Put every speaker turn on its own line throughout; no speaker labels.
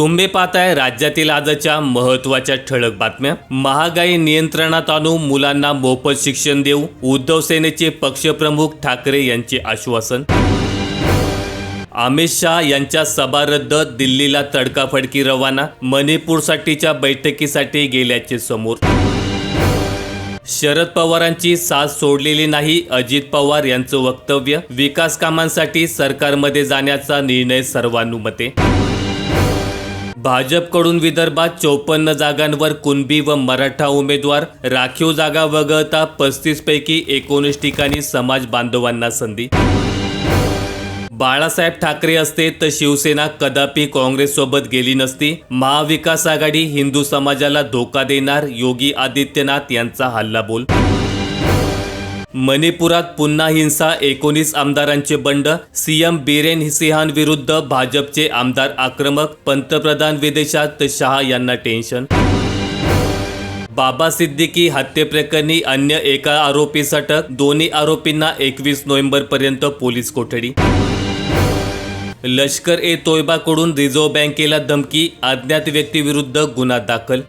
तुम्ही पाहताय राज्यातील आजच्या महत्त्वाच्या ठळक बातम्या. महागाई नियंत्रणात आणू मुलांना मोफत शिक्षण देऊ उद्धव सेनेचे पक्षप्रमुख ठाकरे यांचे आश्वासन. अमित शहा यांच्या सभा रद्द दिल्लीला तडकाफडकी रवाना मणिपूरसाठीच्या बैठकीसाठी गेल्याचे समोर. शरद पवारांची साथ सोडलेली नाही अजित पवार यांचं वक्तव्य विकास कामांसाठी सरकारमध्ये जाण्याचा निर्णय सर्वानुमते. भाजपकडून विदर्भात चौपन्न जागांवर कुणबी व मराठा उमेदवार राखीव जागा वगळता पस्तीस पैकी एकोणीस ठिकाणी समाज बांधवांना संधी. बाळासाहेब ठाकरे असते तर शिवसेना कदापि काँग्रेससोबत गेली नसती. महाविकास आघाडी हिंदू समाजाला धोका देणार योगी आदित्यनाथ यांचा हल्लाबोल मणिपुरात पुन्हा हिंसा एकोणीस आमदारांचे बंड सीएम बिरेन सिंहांविरुद्ध भाजपचे आमदार आक्रमक पंतप्रधान विदेशात शहा यांना टेन्शन. बाबा सिद्दीकी हत्येप्रकरणी अन्य एका आरोपीस अटक दोन्ही आरोपींना एकवीस नोव्हेंबरपर्यंत पोलीस कोठडी. लष्कर ए तोयबाकडून रिझर्व्ह बँकेला धमकी अज्ञात व्यक्तीविरुद्ध गुन्हा दाखल.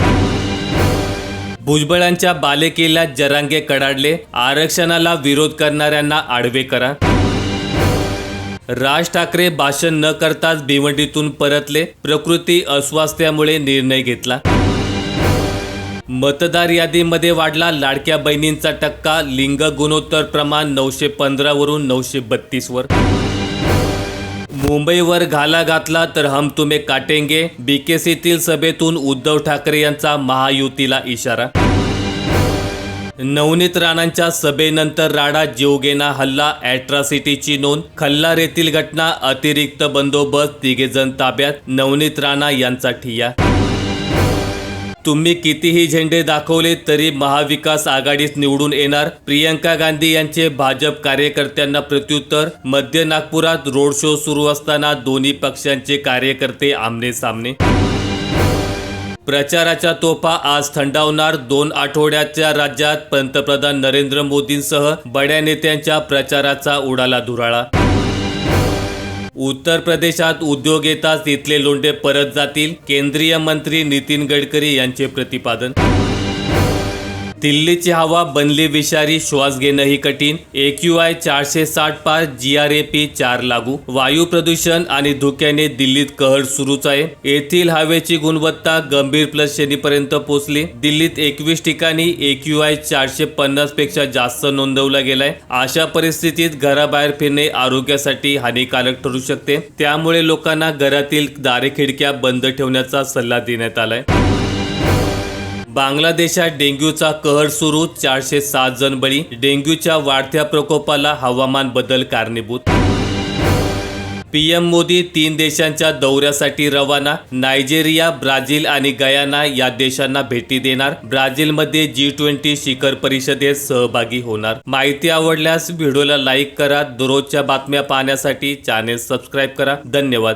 भुजबळांच्या बालेकिल्ल्यात जरांगे कडाडले आरक्षणाला विरोध करणाऱ्यांना आडवे करा राज ठाकरे भाषण न करताच भिवंडीतून परतले प्रकृती अस्वास्थ्यामुळे निर्णय घेतला. मतदार यादीमध्ये वाढला लाडक्या बहिणींचा टक्का लिंग गुणोत्तर प्रमाण नऊशे पंधरावरून नऊशे बत्तीसवर मुंबईवर घाला घातला तर हम तुम्हे काटेंगे बीकेसीतील सभेतून उद्धव ठाकरे यांचा महायुतीला इशारा. नवनीत राणांच्या सभेनंतर राडा जीवघेणा हल्ला अॅट्रॉसिटीची नोंद खल्लार येथील घटना अतिरिक्त बंदोबस्त तिघेजण ताब्यात नवनीत राणा यांचा ठिया तुम्ही कितीही झेंडे दाखवले तरी महाविकास आघाडीत निवडून येणार प्रियंका गांधी यांचे भाजप कार्यकर्त्यांना प्रत्युत्तर मध्य नागपुरात रोड शो सुरू असताना दोन्ही पक्षांचे कार्यकर्ते आमने सामने प्रचाराच्या तोफा आज थंडावणार दोन आठवड्याच्या राज्यात पंतप्रधान नरेंद्र मोदींसह बड्या नेत्यांच्या प्रचाराचा उडाला धुराळा. उत्तर प्रदेशात उद्योग येताच इथले लोंढे परत जातील केंद्रीय मंत्री नितीन गडकरी यांचे प्रतिपादन. दिल्लीची हवा बनली विषारी श्वास घेणंही कठीण. एक्यू आय चारशे साठ पार जी आर ए पी चार लागू. वायू प्रदूषण आणि धुक्याने दिल्लीत कहर सुरूच आहे. येथील हवेची गुणवत्ता गंभीर प्लस श्रेणीपर्यंत पोहोचली. दिल्लीत एकवीस ठिकाणी एक्यू आय चारशे पन्नासपेक्षा जास्त नोंदवला गेलाय. अशा परिस्थितीत घराबाहेर फिरणे आरोग्यासाठी हानिकारक ठरू शकते. त्यामुळे लोकांना घरातील दारे खिडक्या बंद ठेवण्याचा सल्ला देण्यात आलाय. बांगलादेशात डेंग्यूचा कहर सुरू चारशे सात जण बळी. डेंग्यूच्या वाढत्या प्रकोपाला हवामान बदल कारणीभूत. पीएम मोदी तीन देशांच्या दौऱ्यासाठी रवाना. नायजेरिया ब्राझील आणि गयाना या देशांना भेटी देणार. ब्राझीलमध्ये जी ट्वेंटी शिखर परिषदेत सहभागी होणार. माहिती आवडल्यास व्हिडिओला लाईक करा. दररोजच्या बातम्या पाहण्यासाठी चॅनेल सबस्क्राईब करा. धन्यवाद.